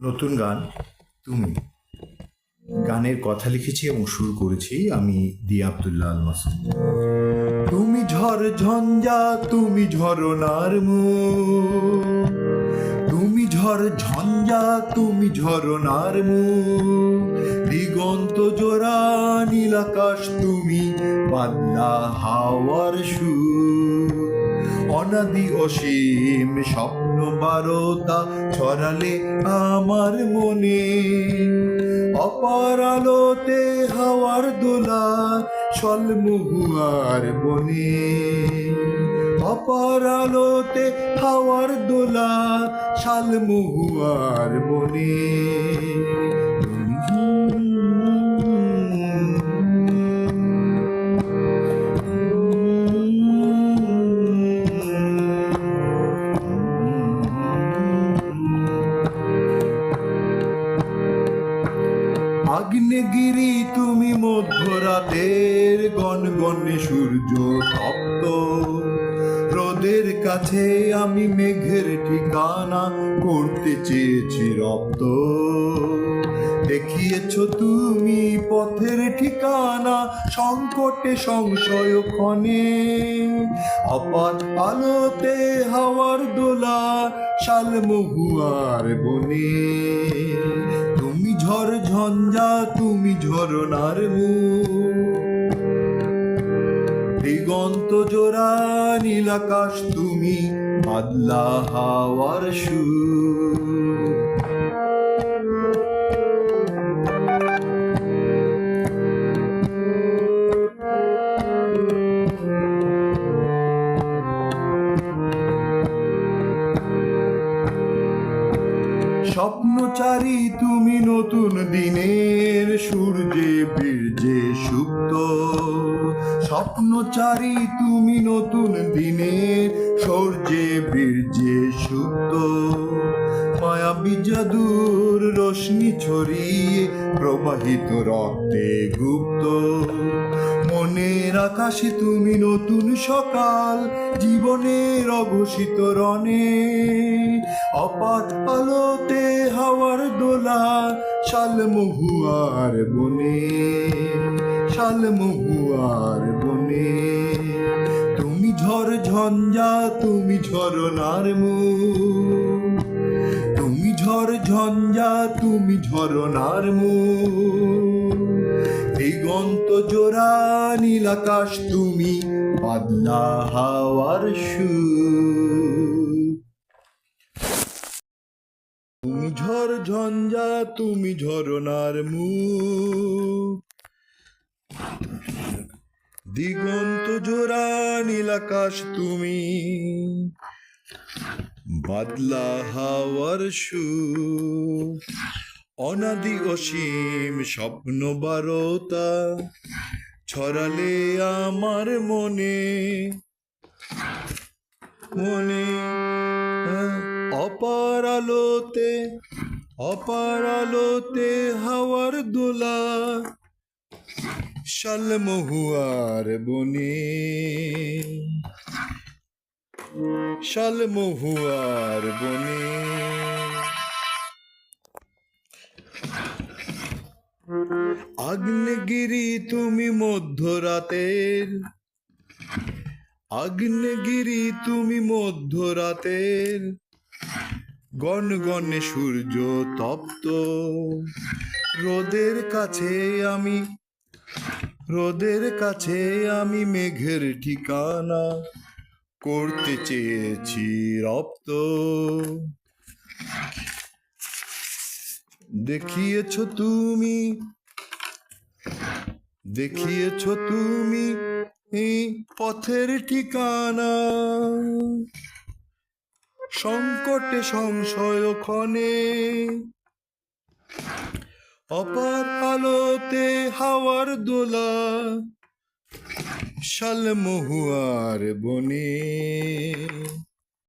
নতুন গান, তুমি। গানের কথা লিখেছি এবং শুরু করেছি আমি দিয়া আবদুল্লাহ আল মাসুদ তুমি ঝড় ঝঞ্ঝা, তুমি ঝরনার তুমি ঝড় ঝঞ্ঝা, তুমি ঝরনার দিগন্ত জোড়া, নীল আকাশ, তুমি বাদলা হাওয়ার সুর। অনাদি অসীম স্বপ্ন বারতা ছড়ালে আমার মনে। অপার আলোতে হাওয়ার দোলা সলমহুয়ার বনে। অপার আলোতে হাওয়ার দোলা শালমহুয়ার বনে। আগ্নেগিরি তুমি মধ্যরাতের গনগনে সূর্য তপ্ত। রোদের কাছে আমি মেঘের ঠিকানা করতে চেয়েছি রপ্ত। দেখিয়েছ তুমি পথের ঠিকানা, সংকটে সংশয় ক্ষণে। অপার আলোতে হাওয়ার দোলা শালমহুয়ার বনে। তুমি ঝড় ঝঞ্ঝা, তুমি ঝরনার দিগন্ত জোড়া নীল আকাশ তুমি বাদলা হাওয়ার সুর। স্বপ্নচারী তুমি নতুন দিনের সূর্যে, বীর্যে সুপ্ত। স্বপ্নচারী তুমি নতুন দিনের সূর্যে, বীর্যে সুপ্ত। মায়াবী জাদুর রশ্মি ছড়িয়ে প্রবাহিত রক্তে গুপ্ত। মনের আকাশে তুমি নতুন সকাল, জীবনের অঘোষিত রণে। অপাত আলোতে হাওয়ার দোলা শালমহুয়ার বনে শালমহুয়ার বনে। তুমি ঝড় ঝঞ্ঝা, তুমি ঝরনার মুখ তুমি ঝড় ঝঞ্ঝা, তুমি ঝরনার মুখ দিগন্ত জোড়া নীল আকাশ তুমি বাদলা হাওয়ার সুর। তুমি ঝড় ঝঞ্ঝা, তুমি ঝরনার মুখ। দিগন্ত জোড়া নীল আকাশ তুমি। বাদলা হাওয়ার সুর। অনাদি অসীম স্বপ্ন বারতা, ছড়ালে আমার মনে। মনে অপার আলোতে অপার আলোতে হাওয়ার দোলা শালমহুয়ার বনে। শালমহুয়ার বনে। আগ্নেগিরি তুমি মধ্যরাতের আগ্নেগিরি তুমি মধ্যরাতের। গনগনে সূর্য তপ্ত। রোদের কাছে আমি, রোদের কাছে আমি মেঘের ঠিকানা করতে চেয়েছি রপ্ত। দেখিয়েছ তুমি দেখিয়েছ তুমি এই পথের ঠিকানা। সংকটে সংশয় ক্ষণে অপার আলোতে হাওয়ার দোলা শালমহুয়ার বনে।